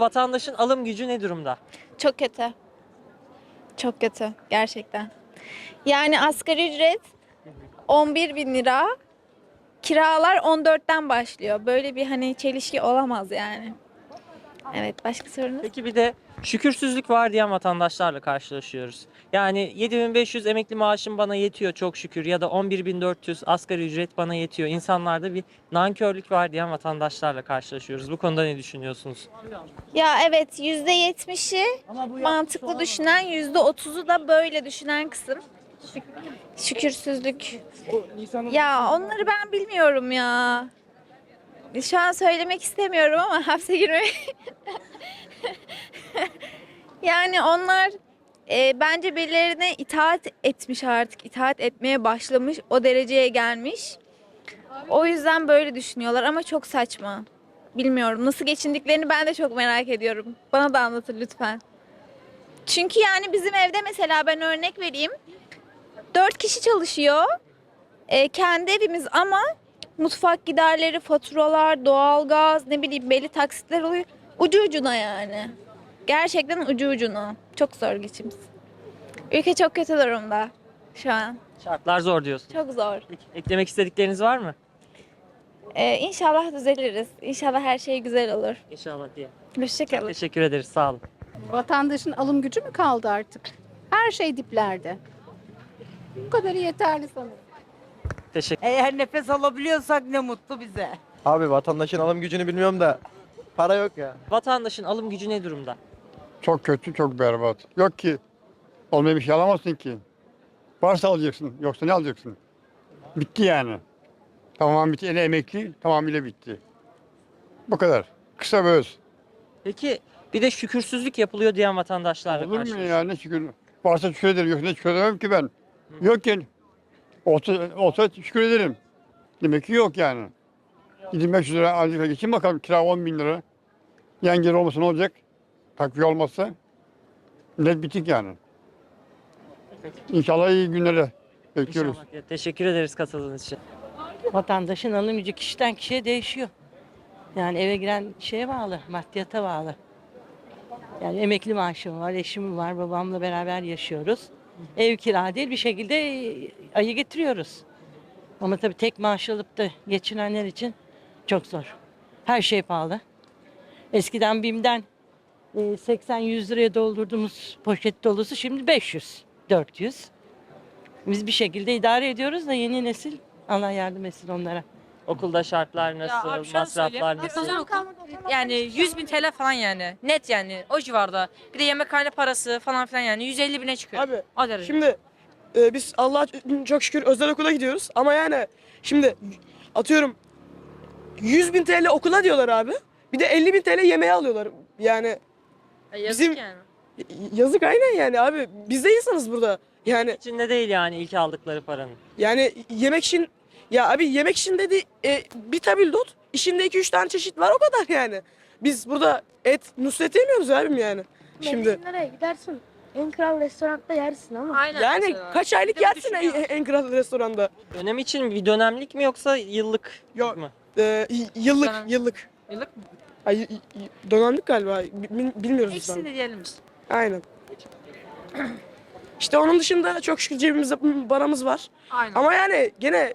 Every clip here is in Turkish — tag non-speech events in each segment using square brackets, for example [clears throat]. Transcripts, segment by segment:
Vatandaşın alım gücü ne durumda? Çok kötü. Çok kötü gerçekten. Yani asgari ücret 11 bin lira. Kiralar 14'ten başlıyor. Böyle bir hani çelişki olamaz yani. Evet başka sorunuz? Peki bir de şükürsüzlük var diyen vatandaşlarla karşılaşıyoruz. Yani 7500 emekli maaşım bana yetiyor çok şükür ya da 11400 asgari ücret bana yetiyor. İnsanlarda bir nankörlük var diyen vatandaşlarla karşılaşıyoruz. Bu konuda ne düşünüyorsunuz? Ya evet %70'i mantıklı düşünen %30'u da böyle düşünen kısım. Şükürsüzlük. Ya onları ben bilmiyorum ya. Şu an söylemek istemiyorum ama [laughs] hapse girmeyi. [laughs] yani onlar e, bence birilerine itaat etmiş artık. itaat etmeye başlamış. O dereceye gelmiş. O yüzden böyle düşünüyorlar ama çok saçma. Bilmiyorum. Nasıl geçindiklerini ben de çok merak ediyorum. Bana da anlatın lütfen. Çünkü yani bizim evde mesela ben örnek vereyim. Dört kişi çalışıyor. Ee, kendi evimiz ama mutfak giderleri, faturalar, doğalgaz, ne bileyim belli taksitler oluyor. Ucu ucuna yani. Gerçekten ucu ucuna. Çok zor geçim. Ülke çok kötü durumda şu an. Şartlar zor diyorsun. Çok zor. Peki, eklemek istedikleriniz var mı? Ee, inşallah düzeliriz. İnşallah her şey güzel olur. İnşallah diye. Hoşçakalın. Teşekkür ederiz. Sağ olun. Vatandaşın alım gücü mü kaldı artık? Her şey diplerde. Bu kadarı yeterli sanırım. Teşekkür Eğer nefes alabiliyorsak ne mutlu bize. Abi vatandaşın alım gücünü bilmiyorum da para yok ya. Vatandaşın alım gücü ne durumda? Çok kötü, çok berbat. Yok ki. Olmayan bir şey alamazsın ki. Varsa alacaksın, yoksa ne alacaksın? Bitti yani. Tamam bitti. Ele emekli tamamıyla bitti. Bu kadar. Kısa ve öz. Peki bir de şükürsüzlük yapılıyor diyen vatandaşlarla Olur mu karşılaşıyoruz. ya ne şükür. Varsa şükür ederim, yoksa şükür edemem ki ben. Yok ki. Olsa, olsa şükür ederim. Demek ki yok yani. 2500 lira aylık geçin bakalım kira 10 bin lira. Yan geri olmasa ne olacak? Takviye olmazsa. Millet bitik yani. İnşallah iyi günlere bekliyoruz. İnşallah. Teşekkür ederiz katıldığınız için. Vatandaşın alım gücü kişiden kişiye değişiyor. Yani eve giren şeye bağlı, maddiyata bağlı. Yani emekli maaşım var, eşim var, babamla beraber yaşıyoruz. Ev kira değil bir şekilde ayı getiriyoruz. Ama tabii tek maaş alıp da geçinenler için çok zor. Her şey pahalı. Eskiden BİM'den e, 80-100 liraya doldurduğumuz poşet dolusu şimdi 500, 400. Biz bir şekilde idare ediyoruz da yeni nesil Allah yardım etsin onlara. Okulda şartlar nasıl, abi şöyle masraflar nasıl? özel okul yani 100 bin TL falan yani. Net yani o civarda. Bir de yemekhane parası falan filan yani 150 bine çıkıyor. Abi o derece. şimdi e, biz Allah'a çok şükür özel okula gidiyoruz ama yani şimdi atıyorum 100 bin TL okula diyorlar abi. Bir de 50 bin TL yemeğe alıyorlar. Yani Ya yazık bizim- yani. y- yazık aynen yani abi. Biz de insanız burada. Yani İçinde değil yani ilk aldıkları paranın. yani yemek için ya abi yemek için dedi e, bir tabildot. İçinde 2-3 tane çeşit var o kadar yani. Biz burada et nusret yemiyoruz abim yani. Şimdi nereye gidersin? En kral restoranda yersin ama. Aynen yani mesela. kaç aylık Bir de yersin en, kral restoranda? Dönem için bir dönemlik mi yoksa yıllık Yok. mı? Ee, y- yıllık, Dönem- yıllık. Yıllık mı? Ay, y- y- dönemlik galiba. Bil- Bilmiyoruz biz İkisini tam. de diyelim biz. Aynen. [clears throat] İşte onun dışında çok şükür cebimizde paramız var. Aynen. Ama yani gene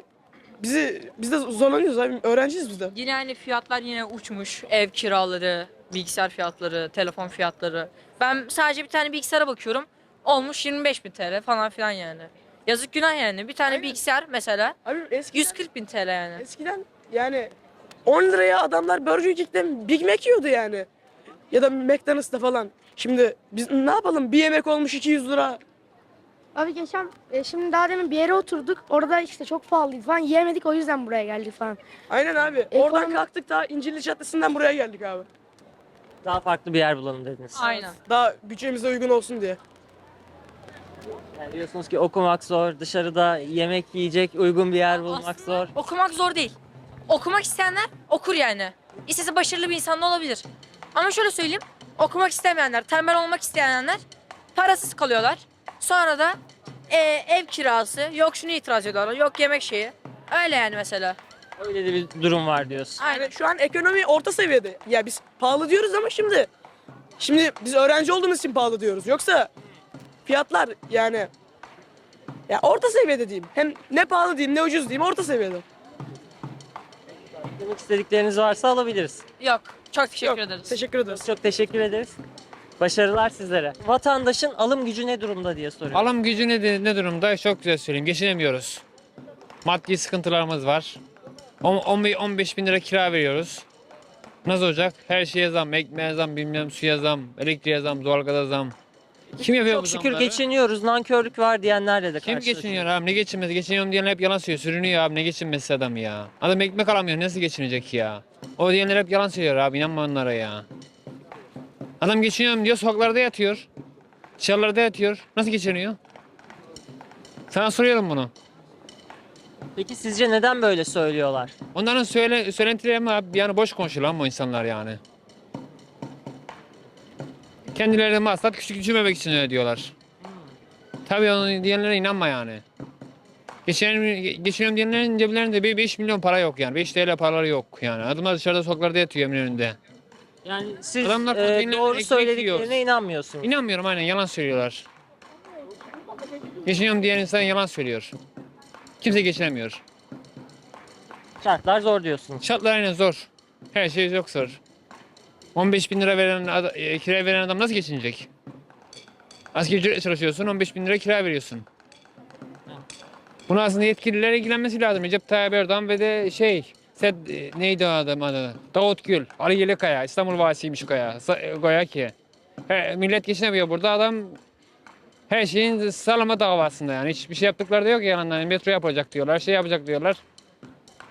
bizi biz de zorlanıyoruz abi. Öğrenciyiz biz de. Yine hani fiyatlar yine uçmuş. Ev kiraları, bilgisayar fiyatları, telefon fiyatları. Ben sadece bir tane bilgisayara bakıyorum. Olmuş 25 bin TL falan filan yani. Yazık günah yani. Bir tane Aynen. bilgisayar mesela Abi eskiden, 140 bin TL yani. eskiden yani 10 liraya adamlar Burger King'de Big Mac yiyordu yani. Ya da McDonald's'ta falan. Şimdi biz ne yapalım? Bir yemek olmuş 200 lira. Abi geçen e, şimdi daha demin bir yere oturduk. Orada işte çok pahalıydı falan. Yiyemedik o yüzden buraya geldik falan. Aynen abi. Ekonomi- Oradan kalktık daha İncirli Caddesi'nden buraya geldik abi. Daha farklı bir yer bulalım dediniz. Aynen. Daha bütçemize uygun olsun diye. Yani diyorsunuz ki okumak zor, dışarıda yemek yiyecek uygun bir yer bulmak Aslında zor. Okumak zor değil. Okumak isteyenler okur yani. İstese başarılı bir insan da olabilir. Ama şöyle söyleyeyim. Okumak istemeyenler, tembel olmak isteyenler parasız kalıyorlar. Sonra da e, ev kirası, yok şunu itiraz ediyorlar, yok yemek şeyi. Öyle yani mesela. Öyle de bir durum var diyorsun. Aynen. Yani şu an ekonomi orta seviyede. Ya biz pahalı diyoruz ama şimdi Şimdi biz öğrenci olduğumuz için pahalı diyoruz. Yoksa fiyatlar yani ya orta seviyede diyeyim. Hem ne pahalı diyeyim ne ucuz diyeyim orta seviyede. Demek istedikleriniz varsa alabiliriz. Yok. Çok teşekkür Yok, ederiz. Teşekkür ederiz. Çok teşekkür ederiz. Başarılar sizlere. Vatandaşın alım gücü ne durumda diye soruyorum. Alım gücü ne, ne durumda? Çok güzel söyleyeyim. Geçinemiyoruz. Maddi sıkıntılarımız var. 15 bin lira kira veriyoruz. Nasıl olacak? Her şeye zam, ekmeğe zam, bilmem suya zam, elektriğe zam, doğalgaza zam. Kim yapıyor Çok bu şükür zamları? geçiniyoruz. Nankörlük var diyenlerle de Kim geçiniyor abi? Ne geçinmesi? Geçiniyorum diyenler hep yalan söylüyor. Sürünüyor abi. Ne geçinmesi adam ya? Adam ekmek alamıyor. Nasıl geçinecek ya? O diyenler hep yalan söylüyor abi. İnanma onlara ya. Adam geçiniyorum diyor. Sokaklarda yatıyor. Dışarılarda yatıyor. Nasıl geçiniyor? Sana soruyorum bunu. Peki sizce neden böyle söylüyorlar? Onların söyle, söylentileri ama yani boş konuşuyor lan bu insanlar yani. Kendilerine maksat küçük küçülmemek için öyle diyorlar. Tabii onu diyenlere inanma yani. Geçen, geçiniyorum diyenlerin ceplerinde bir 5 milyon para yok yani. 5 TL paraları yok yani. Adımlar dışarıda sokaklarda yatıyor Eminönü'nde. Yani siz Adamlar e, doğru ekmek söylediklerine yiyor. inanmıyorsunuz. İnanmıyorum aynen yalan söylüyorlar. Geçiniyorum diyen insan yalan söylüyor. Kimse geçinemiyor. Şartlar zor diyorsunuz. Şartlar aynen zor. Her şey çok zor. 15 bin lira veren ad- e, kira veren adam nasıl geçinecek? Asgari ücretle çalışıyorsun 15 bin lira kira veriyorsun. Bunu aslında yetkililer ilgilenmesi lazım. Recep Tayyip Erdoğan ve de şey Sed, e, neydi o adam adı? Davut Gül, Ali Yelikaya, İstanbul Vasiymiş Kaya, e, Goya ki. He, millet geçinemiyor burada adam her şeyin sağlama davasında yani hiçbir şey yaptıkları da yok yalandan metro yapacak diyorlar şey yapacak diyorlar.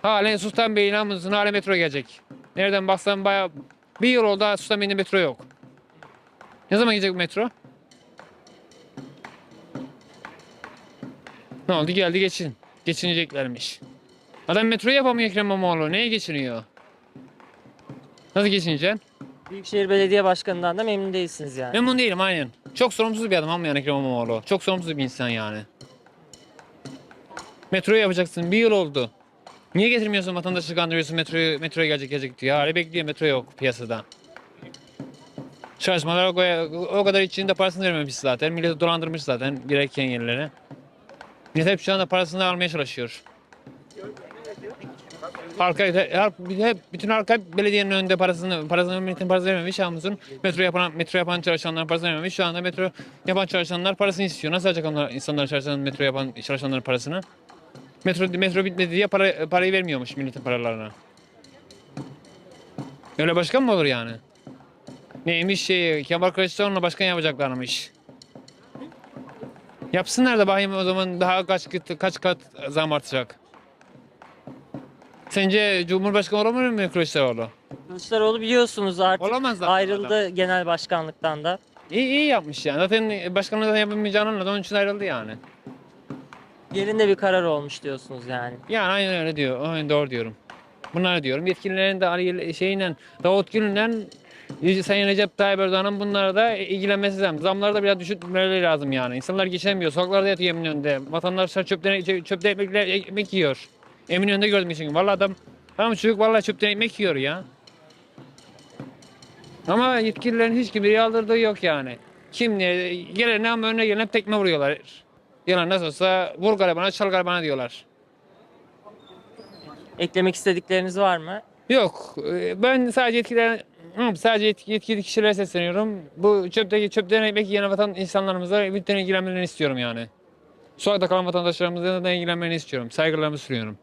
Halen Sultanbeyli namlusun halen metro gelecek. Nereden baksan bayağı bir yıl oldu daha Sultanbeyli'de metro yok. Ne zaman gelecek metro? Ne oldu geldi geçin. Geçineceklermiş. Adam metro yapamıyor Ekrem İmamoğlu. Neye geçiniyor? Nasıl geçineceksin? Büyükşehir Belediye Başkanı'ndan da memnun değilsiniz yani. Memnun değilim aynen. Çok sorumsuz bir adam ama yani Ekrem İmamoğlu. Çok sorumsuz bir insan yani. Metro yapacaksın. Bir yıl oldu. Niye getirmiyorsun vatandaşı kandırıyorsun metroya, metroya gelecek gelecek diyor. Hala bekliyor metro yok piyasada. Çalışmalar o, o kadar içinde parasını vermemiş zaten. Milleti dolandırmış zaten gereken yerlere. Millet hep şu anda parasını almaya çalışıyor. Halka, hep, bütün halka belediyenin önünde parasını, parasını milletin parasını vermemiş. Yalnızın metro yapan, metro yapan çalışanların parasını vermemiş. Şu anda metro yapan çalışanlar parasını istiyor. Nasıl alacak onlar, insanlar çalışan, metro yapan çalışanların parasını? Metro, metro bitmedi diye para, parayı vermiyormuş milletin paralarına. Öyle başkan mı olur yani? Neymiş şey, Kemal Kılıçdaroğlu'na başkan yapacaklarmış. Yapsınlar da bakayım o zaman daha kaç kaç kat zam artacak. Sence Cumhurbaşkanı olamıyor mu Kılıçdaroğlu? Kılıçdaroğlu biliyorsunuz artık Olamaz zaten ayrıldı genel başkanlıktan da. İyi, iyi yapmış yani. Zaten başkanlığı da yapamayacağını anladı. Onun için ayrıldı yani. Yerinde bir karar olmuş diyorsunuz yani. Yani aynen öyle diyor. Aynen doğru diyorum. Bunları diyorum. Yetkililerin de Ali şeyle Davut Gül'le Sayın Recep Tayyip Erdoğan'ın bunlara da ilgilenmesi lazım. Zamları da biraz düşürmeleri lazım yani. İnsanlar geçinemiyor. Sokaklarda yatıyor Eminönü'nde. Vatandaşlar çöpten, çöpte ekmekler, ekmek yiyor. Eminönü'nde gördüm için. Vallahi adam Tamam çocuk vallahi çöpten ekmek yiyor ya. Ama yetkililerin hiç kimseyi aldırdığı yok yani. Kim ne gelene ama önüne gelene tekme vuruyorlar. Yalan nasıl olsa vur garibana çal garibana diyorlar. Eklemek istedikleriniz var mı? Yok e, ben sadece yetkililer sadece yetki- yetkili kişilere sesleniyorum. Bu çöpteki çöpten ekmek yiyen vatan insanlarımıza lütfen ilgilenmelerini istiyorum yani. Sokakta kalan vatandaşlarımıza da ilgilenmelerini istiyorum. Saygılarımı sunuyorum.